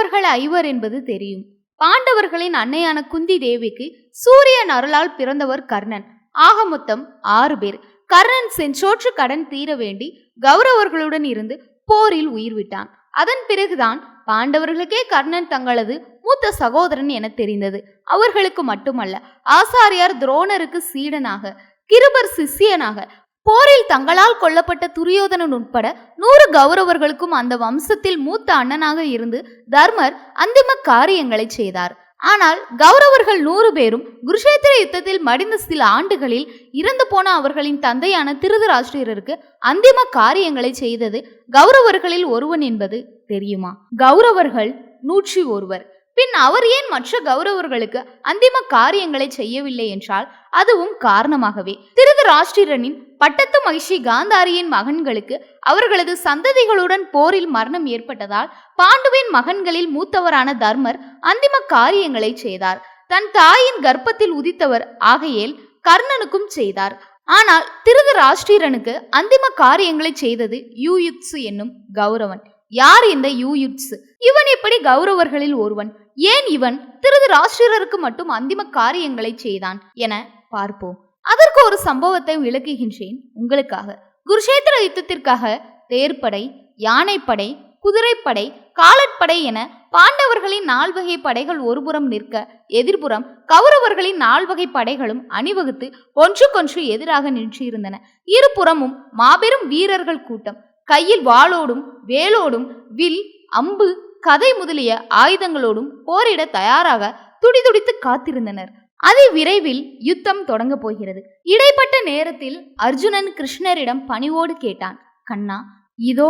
பாண்டவர்கள் ஐவர் என்பது தெரியும். பாண்டவர்களின் அன்னையான குந்தி தேவிக்கு சூரியன் அருளால் பிறந்தவர் கர்ணன். ஆக மொத்தம் ஆறு பேர். கர்ணன் செஞ்சோற்று கடன் தீர வேண்டி கௌரவர்களுடன் இருந்து போரில் உயிர் விட்டான். அதன் பிறகுதான் பாண்டவர்களுக்கே கர்ணன் தங்களது மூத்த சகோதரன் என தெரிந்தது. அவர்களுக்கு மட்டுமல்ல ஆசாரியார் துரோணருக்கு சீடனாக கிருபர் சிஷியனாக போரில் தங்களால் கொல்லப்பட்ட துரியோதனன் உட்பட நூறு கௌரவர்களுக்கும் அந்த வம்சத்தில் மூத்த அண்ணனாக இருந்து தர்மர் அந்திம காரியங்களை செய்தார். ஆனால் கௌரவர்கள் நூறு பேரும் குருஷேத்திர யுத்தத்தில் மடிந்த சில ஆண்டுகளில் இறந்து போன அவர்களின் தந்தையான திருதராஷ்டிரருக்கு அந்திம காரியங்களை செய்தது கௌரவர்களில் ஒருவன் என்பது தெரியுமா? கௌரவர்கள் நூற்றி ஒருவர். பின் அவர் ஏன் மற்ற கௌரவர்களுக்கு அந்திம காரியங்களை செய்யவில்லை என்றால் அதுவும் காரணமாகவே. திருதராஷ்டிரனின் பட்டத்து மகிழ்ச்சி காந்தாரியின் மகன்களுக்கு அவர்களது சந்ததிகளுடன் போரில் மரணம் ஏற்பட்டதால் பாண்டுவின் மகன்களில் மூத்தவரான தர்மர் அந்திம காரியங்களை செய்தார். தன் தாயின் கர்ப்பத்தில் உதித்தவர் ஆகையேல் கர்ணனுக்கும் செய்தார். ஆனால் திருதராஷ்டிரனுக்கு அந்திம காரியங்களை செய்தது யூயுத்சு என்னும் கௌரவன். யார் இந்த யூயுட்ஸ்? இவன் எப்படி கௌரவர்களில் ஒருவன்? ஏன் இவன்? திருதராஷ்டிரருக்கு மட்டும் அந்திம காரியங்களை செய்தான் என பார்ப்போம். அதற்கு ஒரு சம்பவத்தை விளக்குகின்றேன் உங்களுக்காக. குருஷேத்திர யுத்தத்திற்காக தேர்ப்படை யானைப்படை குதிரைப்படை காலட்படை என பாண்டவர்களின் நால்வகை படைகள் ஒருபுறம் நிற்க எதிர்புறம் கௌரவர்களின் நால்வகை படைகளும் அணிவகுத்து ஒன்றுக்கொன்று எதிராக நின்றிருந்தன. இருபுறமும் மாபெரும் வீரர்கள் கூட்டம். கையில் வாளோடும் வேலோடும் வில் அம்பு கதை முதலிய ஆயுதங்களோடும் போரிட தயாராக துடிதுடித்து காத்திருந்தனர். அதி விரைவில் யுத்தம் தொடங்க போகிறது. இடைப்பட்ட நேரத்தில் அர்ஜுனன் கிருஷ்ணரிடம் பணிவோடு கேட்டான் கண்ணா இதோ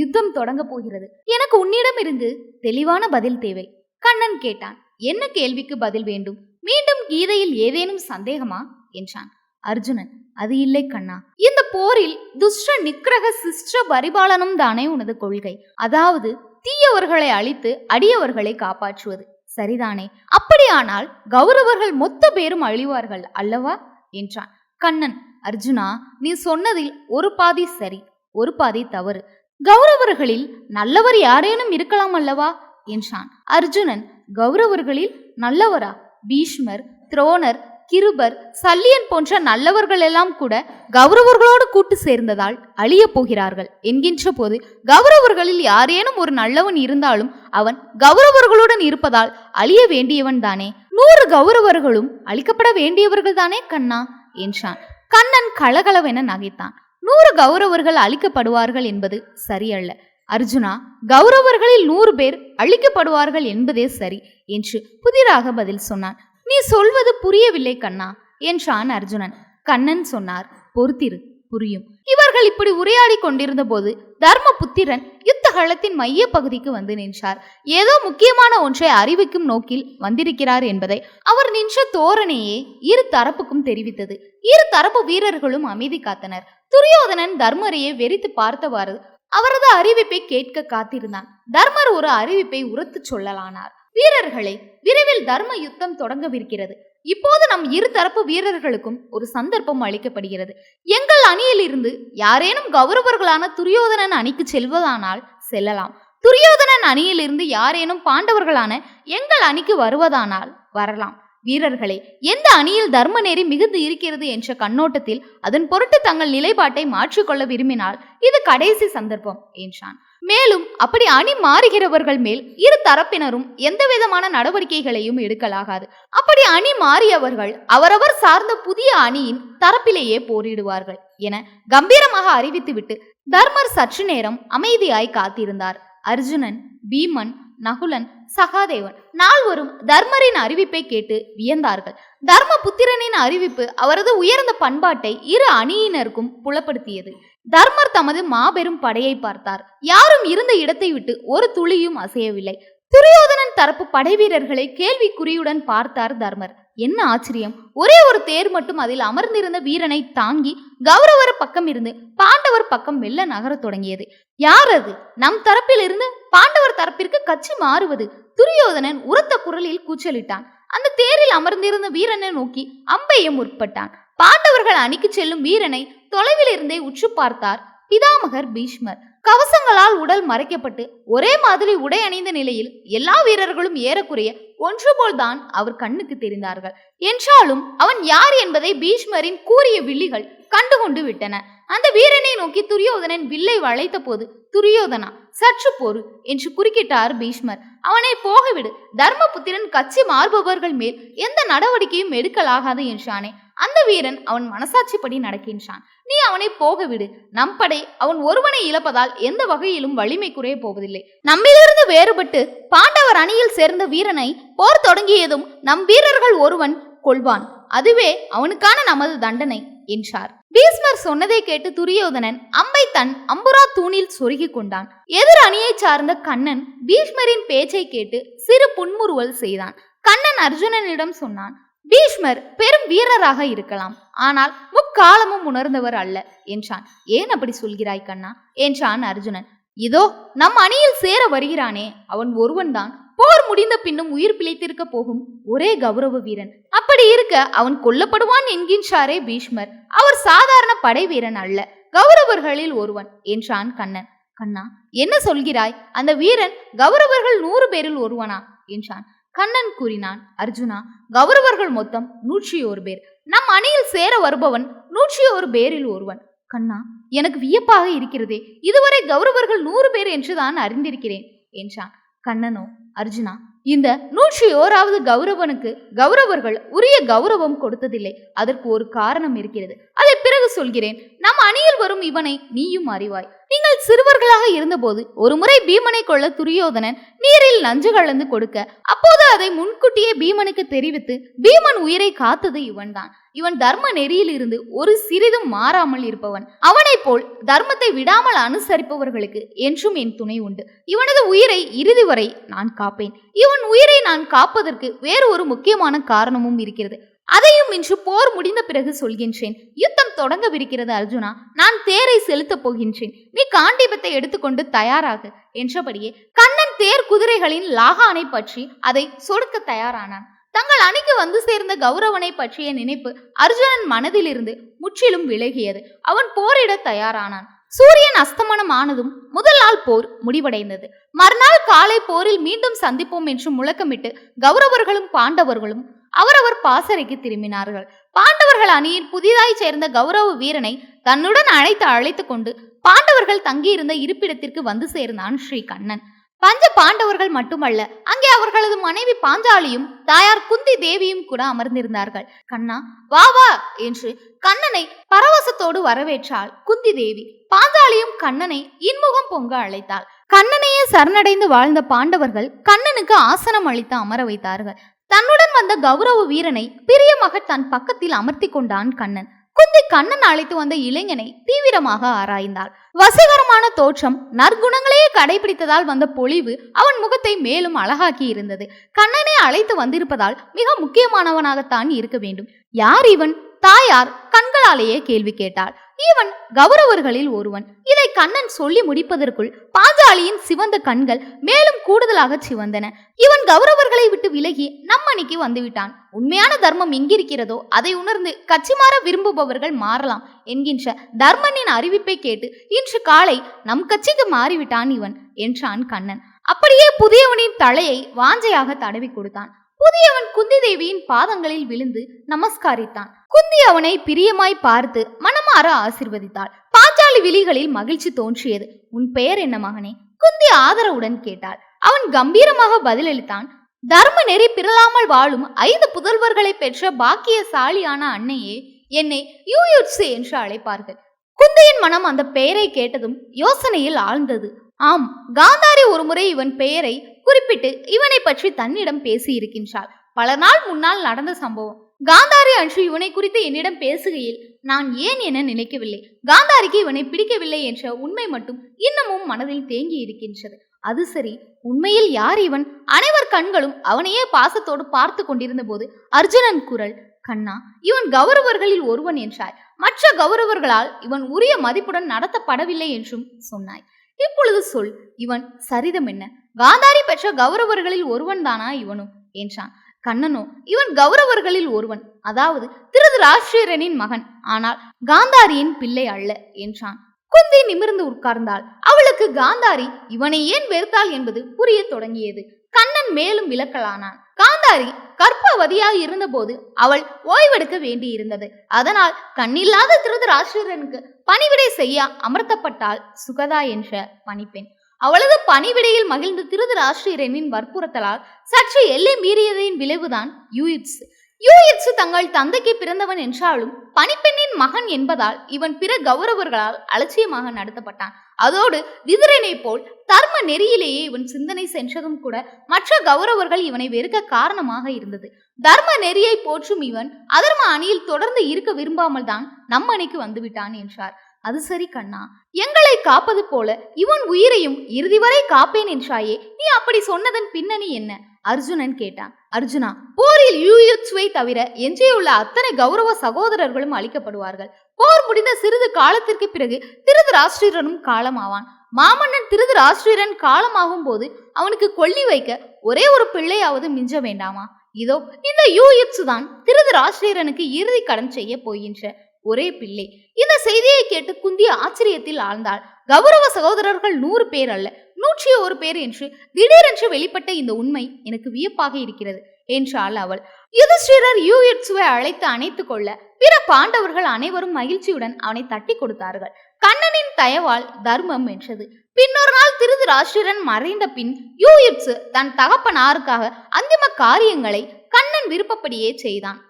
யுத்தம் தொடங்க போகிறது. எனக்கு உன்னிடமிருந்து தெளிவான பதில் தேவை. கண்ணன் கேட்டான் என்ன கேள்விக்கு பதில் வேண்டும்? மீண்டும் கீதையில் ஏதேனும் சந்தேகமா? என்றான். அர்ஜுனன் அது இல்லை கண்ணா. இந்த போரில் துஷ்ட நிக்கிரக சிஷ்ட பரிபாலனம் தானே உனது கொள்கை. அதாவது தீயவர்களை அழித்து அடியவர்களை காப்பாற்றுவது. சரிதானே? அப்படியானால் கௌரவர்கள் மொத்த பேரும் அழிவார்கள் அல்லவா? என்றான். கண்ணன் அர்ஜுனா நீ சொன்னதில் ஒரு பாதி சரி ஒரு பாதி தவறு. கௌரவர்களில் நல்லவர் யாரேனும் இருக்கலாம் அல்லவா? என்றான். அர்ஜுனன் கௌரவர்களில் நல்லவரா? பீஷ்மர் துரோணர் கிருபர் சல்லியன் போன்ற நல்லவர்கள் எல்லாம் கூட கௌரவர்களோடு கூட்டு சேர்ந்ததால் அழிய போகிறார்கள். என்கின்ற போது கௌரவர்களில் யாரேனும் ஒரு நல்லவன் இருந்தாலும் அவன் கௌரவர்களுடன் இருப்பதால் அழிய வேண்டியவன் தானே. நூறு கௌரவர்களும் அழிக்கப்பட வேண்டியவர்கள் தானே கண்ணா? என்றான். கண்ணன் கலகலவென நகைத்தான். நூறு கௌரவர்கள் அழிக்கப்படுவார்கள் என்பது சரியல்ல. அர்ஜுனா கௌரவர்களில் நூறு பேர் அழிக்கப்படுவார்கள் என்பதே சரி என்று புதிராக பதில் சொன்னான். நீ சொல்வது புரியவில்லை கண்ணா என்றான் அர்ஜுனன். கண்ணன் சொன்னார் பொறுத்திரு புரியும். இவர்கள் இப்படி உரையாடி கொண்டிருந்த போது தர்மபுத்திரன் யுத்த களத்தின் மைய பகுதிக்கு வந்து நின்றார். ஏதோ முக்கியமான ஒன்றை அறிவிக்கும் நோக்கில் வந்திருக்கிறார் என்பதை அவர் நின்ற தோரணையே இரு தரப்புக்கும் தெரிவித்தது. இரு தரப்பு வீரர்களும் அமைதி காத்தனர். துரியோதனன் தர்மரையே வெறித்து பார்த்தவாறு அவரது அறிவிப்பை கேட்க காத்திருந்தான். தர்மர் ஒரு அறிவிப்பை உரத்து சொல்லலானார். வீரர்களே விரைவில் தர்ம யுத்தம் தொடங்கவிருக்கிறது. இப்போது நம் இரு தரப்பு வீரர்களுக்கும் ஒரு சந்தர்ப்பம் அளிக்கப்படுகிறது. எங்கள் அணியில் இருந்து யாரேனும் கௌரவர்களான துரியோதனன் அணிக்கு செல்வதானால் செல்லலாம். துரியோதனன் அணியிலிருந்து யாரேனும் பாண்டவர்களான எங்கள் அணிக்கு வருவதானால் வரலாம். வீரர்களே எந்த அணியில் தர்ம நெறி மிகுந்து இருக்கிறது என்ற கண்ணோட்டத்தில் அதன் பொருட்டு தங்கள் நிலைப்பாட்டை மாற்றிக்கொள்ள விரும்பினால் இது கடைசி சந்தர்ப்பம் என்றான். மேலும் அப்படி அணி மாறுகிறவர்கள் மேல் இரு தரப்பினரும் எந்த விதமான நடவடிக்கைகளையும் எடுக்கலாகாது. அப்படி அணி மாறியவர்கள் அவரவர் சார்ந்த புதிய அணியின் தரப்பிலேயே போரிடுவார்கள் என கம்பீரமாக அறிவித்துவிட்டு தர்மர் சற்று நேரம் அமைதியாய் காத்திருந்தார். அர்ஜுனன் பீமன் நகுலன் சகாதேவன் நால்வரும் தர்மரின் அறிவிப்பை கேட்டு வியந்தார்கள். தர்மபுத்திரனின் அறிவிப்பு அவரது உயர்ந்த பண்பாட்டை இரு அணியினருக்கும் புலப்படுத்தியது. தர்மர் தமது மாபெரும் படையை பார்த்தார். யாரும் இருந்த இடத்தை விட்டு ஒரு துளியும் அசையவில்லை. துரியோதனன் தரப்பு படை வீரர்களை கேள்விக்குறியுடன் பார்த்தார் தர்மர். என்ன ஆச்சரியம்? ஒரே ஒரு தேர் மட்டும் அதில் அமர்ந்திருந்த வீரனை தாங்கி கௌரவர் பக்கம் இருந்து பாண்டவர் பக்கம் மெல்ல நகரத் தொடங்கியது. யார் அது? நம் தரப்பில் இருந்து பாண்டவர் தரப்பிற்கு கட்சி மாறுவது. துரியோதனன் உரத்த குரலில் கூச்சலிட்டான். அந்த தேரில் அமர்ந்திருந்த வீரனை நோக்கி அம்பைய முற்பட்டான். பாண்டவர்கள் அணிக்கு செல்லும் வீரனை தொலைவில் இருந்தே உற்று பார்த்தார் பிதாமகர் பீஷ்மர். கவசங்களால் உடல் மறைக்கப்பட்டு ஒரே மாதிரி உடை அணிந்த நிலையில் எல்லா வீரர்களும் ஏறக்குறைய ஒன்று போல்தான் அவர் கண்ணுக்கு தெரிந்தார்கள். என்றாலும் அவன் யார் என்பதை பீஷ்மரின் கூறிய வில்லிகள் கண்டுகொண்டு விட்டன. அந்த வீரனை நோக்கி துரியோதனன் வில்லை வளைத்த போது துரியோதனா சற்று பொறு என்று குறுக்கிட்டார் பீஷ்மர். அவனை போகவிடு. தர்மபுத்திரன் கட்சி மாறுபவர்கள் மேல் எந்த நடவடிக்கையும் எடுக்கலாகாது என்றானே. அந்த வீரன் அவன் மனசாட்சிப்படி நடக்கின்றான். நீ அவனை போகவிடு. நம் படை அவன் ஒருவனை இழப்பதால் எந்த வகையிலும் வலிமை குறைய போவதில்லை. நம்மிலிருந்து வேறுபட்டு பாண்டவர் அணியில் சேர்ந்த வீரனை போர் தொடங்கியதும் நம் வீரர்கள் ஒருவன் கொள்வான். அதுவே அவனுக்கான நமது தண்டனை என்றார். பீஸ்மர் சொன்னதை கேட்டு துரியோதனன் அம்பை தன் அம்புரா தூணில் சொருகி கொண்டான். எதிர் அணியை சார்ந்த கண்ணன் பீஷ்மரின் பேச்சை கேட்டு சிறு புன்முறுவல் செய்தான். கண்ணன் அர்ஜுனனிடம் சொன்னான் பீஷ்மர் பெரும் வீரராக இருக்கலாம். ஆனால் முக்காலமும் உணர்ந்தவர் அல்ல என்றான். ஏன் அப்படி சொல்கிறாய் கண்ணா? என்றான் அர்ஜுனன். இதோ நம் அணியில் சேர வருகிறானே அவன் ஒருவன்தான். போர் முடிந்த பின்னும் உயிர் பிழைத்திருக்க போகும் ஒரே கௌரவ வீரன். அப்படி இருக்க அவன் கொல்லப்படுவான் என்கின்றாரே பீஷ்மர். அவர் சாதாரண படை வீரன் அல்ல. கௌரவர்களில் ஒருவன் என்றான் கண்ணன். கண்ணா என்ன சொல்கிறாய்? அந்த வீரன் கௌரவர்கள் நூறு பேரில் ஒருவனா? என்றான். கண்ணன் கூறினான் அர்ஜுனா கௌரவர்கள் மொத்தம் நூற்றி ஒரு பேர். நம் அணியில் சேர வருபவன் நூற்றி ஒரு பேரில் ஒருவன். கண்ணா எனக்கு வியப்பாக இருக்கிறதே. இதுவரை கௌரவர்கள் நூறு பேர் என்று தான் அறிந்திருக்கிறேன் என்றான். கண்ணனோ அர்ஜுனா இந்த நூற்றி ஓராவது கௌரவனுக்கு கௌரவர்கள் உரிய கௌரவம் கொடுத்ததில்லை. அதற்கு ஒரு காரணம் இருக்கிறது. அதை பிறகு சொல்கிறேன். நம் அணியில் வரும் இவனை நீயும் அறிவாய். நீங்கள் சிறுவர்களாக இருந்தபோது ஒரு முறை பீமனை கொள்ள துரியோதனன் நீரில் நஞ்சு கலந்து கொடுக்க அப்போது அதை முன்கூட்டியே பீமனுக்கு தெரிவித்து பீமன் உயிரை காத்தது இவன்தான். இவன் தர்ம நெறியிலிருந்து ஒரு சிறிதும் மாறாமல் இருப்பவன். அவனைப் போல் தர்மத்தை விடாமல் அனுசரிப்பவர்களுக்கு என்றும் என் துணை உண்டு. இவனது உயிரை இறுதி வரை நான் காப்பேன். இவன் உயிரை நான் காப்பதற்கு வேறு ஒரு முக்கியமான காரணமும் இருக்கிறது. அதையும் இன்று போர் முடிந்த பிறகு சொல்கின்றேன். யுத்தம் தொடங்கவிருக்கிறது அர்ஜுனா. நான் தேரை செலுத்தப் போகின்றேன். நீ காண்டீபத்தை எடுத்துக்கொண்டு தயாராகு என்றபடியே கண்ணன் தேர் குதிரைகளின் லாகானை பற்றி அதை சொடுக்க தயாரானான். தங்கள் அணிக்கு வந்து சேர்ந்த கௌரவனை பற்றிய நினைப்பு அர்ஜுனன் மனதிலிருந்து முற்றிலும் விலகியது. அவன் போரிட தயாரானான். சூரியன் அஸ்தமனம் ஆனதும் முதல் நாள் போர் முடிவடைந்தது. மறுநாள் காலை போரில் மீண்டும் சந்திப்போம் என்று முழக்கமிட்டு கௌரவர்களும் பாண்டவர்களும் அவரவர் பாசறைக்கு திரும்பினார்கள். பாண்டவர்கள் அணியில் புதிதாய் சேர்ந்த கௌரவ வீரனை தன்னுடன் அழைத்து அழைத்து கொண்டு பாண்டவர்கள் தங்கியிருந்த இருப்பிடத்திற்கு வந்து சேர்ந்தான் ஸ்ரீ கண்ணன் பஞ்ச பாண்டவர்கள் மட்டுமல்ல அங்கே அவர்களது மனைவி பாஞ்சாலியும் தாயார் குந்தி தேவியும் கூட அமர்ந்திருந்தார்கள். கண்ணா வா வா என்று கண்ணனை பரவசத்தோடு வரவேற்றாள் குந்தி தேவி. பாஞ்சாலியும் கண்ணனை இன்முகம் பொங்க அழைத்தாள். கண்ணனையே சரணடைந்து வாழ்ந்த பாண்டவர்கள் கண்ணனுக்கு ஆசனம் அளித்து அமர வைத்தார்கள். தன்னுடன் வந்த கௌரவ வீரனை பிரியமாக தன் பக்கத்தில் அமர்த்தி கொண்டான் கண்ணன். குந்தி கண்ணன் அழைத்து வந்த இளைஞனை தீவிரமாக ஆராய்ந்தாள். வசீகரமான தோற்றம் நற்குணங்களையே கடைபிடித்ததால் வந்த பொழிவு அவன் முகத்தை மேலும் அழகாக்கி இருந்தது. கண்ணனை அழைத்து வந்திருப்பதால் மிக முக்கியமானவனாகத்தான் இருக்க வேண்டும். யார் இவன்? தாயார் கண்களாலேயே கேள்வி கேட்டாள். இவன் கௌரவர்களில் ஒருவன். இதை கண்ணன் சொல்லி முடிப்பதற்குள் பாஞ்சாலியின் சிவந்த கண்கள் மேலும் கூடுதலாக சிவந்தன. இவன் கௌரவர்களை விட்டு விலகி நம்மணிக்கு வந்துவிட்டான். உண்மையான தர்மம் எங்கிருக்கிறதோ அதை உணர்ந்து கட்சி மாற விரும்புபவர்கள் மாறலாம் என்கின்ற தர்மனின் அறிவிப்பை கேட்டு இன்று காலை நம் கட்சிக்கு மாறிவிட்டான் இவன் என்றான் கண்ணன். அப்படியே புதியவனின் தலையை வாஞ்சையாக தடவி கொடுத்தான். புதியவன் குந்தி தேவியின் பாதங்களில் விழுந்து நமஸ்காரித்தான். குந்தி அவனை பிரியமாய் பார்த்து மனமாற ஆசிர்வதித்தாள். பாஞ்சாலி விழிகளில் மகிழ்ச்சி தோன்றியது. உன் பெயர் என்ன மகனே? குந்தி ஆதரவுடன் கேட்டாள். அவன் கம்பீரமாக பதிலளித்தான். தர்ம நெறி பிறலாமல் வாழும் ஐந்து புதல்வர்களை பெற்ற பாக்கியசாலியான அன்னையே என்னை யூயுட்சு என்று அழைப்பார்கள். குந்தியின் மனம் அந்த பெயரை கேட்டதும் யோசனையில் ஆழ்ந்தது. ஆம் காந்தாரி ஒருமுறை இவன் பெயரை குறிப்பிட்டு இவனை பற்றி தன்னிடம் பேசி இருக்கின்றாள் பல நாள் முன்னால் நடந்த சம்பவம். காந்தாரி அன்று இவனை குறித்து என்னிடம் பேசுகையில் நான் ஏன் என நினைக்கவில்லை? காந்தாரிக்கு இவனை பிடிக்கவில்லை என்ற உண்மை மட்டும் இன்னமும் மனதில் தேங்கி இருக்கின்றது அது சரி உண்மையில் யார் இவன்? அனைவர் கண்களும் அவனையே பாசத்தோடு பார்த்து கொண்டிருந்த போது அர்ஜுனன் குரல் கண்ணா இவன் கௌரவர்களில் ஒருவன் என்றாய். மற்ற கௌரவர்களால் இவன் உரிய மதிப்புடன் நடத்தப்படவில்லை என்றும் சொன்னாய். இப்பொழுது சொல் இவன் சரிதம் என்ன? காந்தாரி பெற்ற கௌரவர்களில் ஒருவன் தானா இவனும் என்றான். கண்ணனோ இவன் கௌரவர்களில் ஒருவன். அதாவது திருதராஷ்டிரனின் மகன். ஆனால் காந்தாரியின் பிள்ளை அல்ல என்றான். குந்தி நிமிர்ந்து உட்கார்ந்தாள். அவளுக்கு காந்தாரி இவனை ஏன் வெறுத்தாள் என்பது புரிய தொடங்கியது. கண்ணன் மேலும் விளக்கலானான். காந்தாரி கர்ப்பவதியாக இருந்தபோது அவள் ஓய்வெடுக்க வேண்டியிருந்தது. அதனால் கண்ணில்லாத திருதராஷ்டிரனுக்கு பணிவிடை செய்ய அமர்த்தப்பட்டாள் சுகதா என்ற பணிப்பெண் அவளது பணிவிடையில் மகிழ்ந்த திருதராஷ்டிரனின் வற்புறுத்தலால் சற்று எல்லை மீறியதின் விளைவுதான் யூயிட்ஸ். யூயிட்ஸ் தங்கள் தந்தைக்கு பிறந்தவன் என்றாலும் பணிப்பெண் பணிப்பெண்ணின் மகன் என்பதால் இவன் பிற கௌரவர்களால் அலட்சியமாக நடத்தப்பட்டான். அதோடு விதிரனை போல் தர்ம நெறியிலேயே இவன் சிந்தனை சென்றதும் கூட மற்ற கௌரவர்கள் இவனை வெறுக்க காரணமாக இருந்தது. தர்ம நெறியை போற்றும் இவன் அதர்ம அணியில் தொடர்ந்து இருக்க விரும்பாமல் தான் நம் அணிக்கு வந்துவிட்டான் என்றார். அது சரி கண்ணா எங்களை காப்பது போல இவன் உயிரையும் இறுதி வரை காப்பேன் என்றாயே நீ அப்படி சொன்னதன் பின்னணி என்ன? அர்ஜுனன் கேட்டான். அர்ஜுனா போரில் யூயுட்சுவை தவிர எஞ்சியுள்ள அத்தனை கௌரவ சகோதரர்களும் அளிக்கப்படுவார்கள் போர் முடிந்த சிறிது காலத்திற்கு பிறகு திருதராஷ்டிரனும் காலமாவான். மாமன்னன் திருதராஷ்டிரன் காலமாகும் போது அவனுக்கு கொல்லி வைக்க ஒரே ஒரு பிள்ளையாவது மிஞ்ச வேண்டாமா? இதோ இந்த யூயுட்சு தான் திருதராஷ்டிரனுக்கு இறுதி கடன் செய்ய போகின்ற ஒரே பிள்ளை. இந்த செய்தியை கேட்டு குந்தி ஆச்சரியத்தில் ஆழ்ந்தாள். கௌரவ சகோதரர்கள் நூறு பேர் அல்ல நூற்றிய ஒரு பேர் என்று திடீரென்று வெளிப்பட்ட இந்த உண்மை எனக்கு வியப்பாக இருக்கிறது என்றாள் அவள். யுதிஷ்டிரர் யூயிட்ஸுவை அழைத்து அணைத்துக் கொள்ள பிற பாண்டவர்கள் அனைவரும் மகிழ்ச்சியுடன் அவனை தட்டி கொடுத்தார்கள். கண்ணனின் தயவால் தர்மம் வென்றது. பின்னொரு நாள் திருதராஷ்டிரன் மறைந்த பின் யூயிட்சு தன் தகப்பனாருக்காக அந்திம காரியங்களை கண்ணன் விருப்பப்படியே செய்தான்.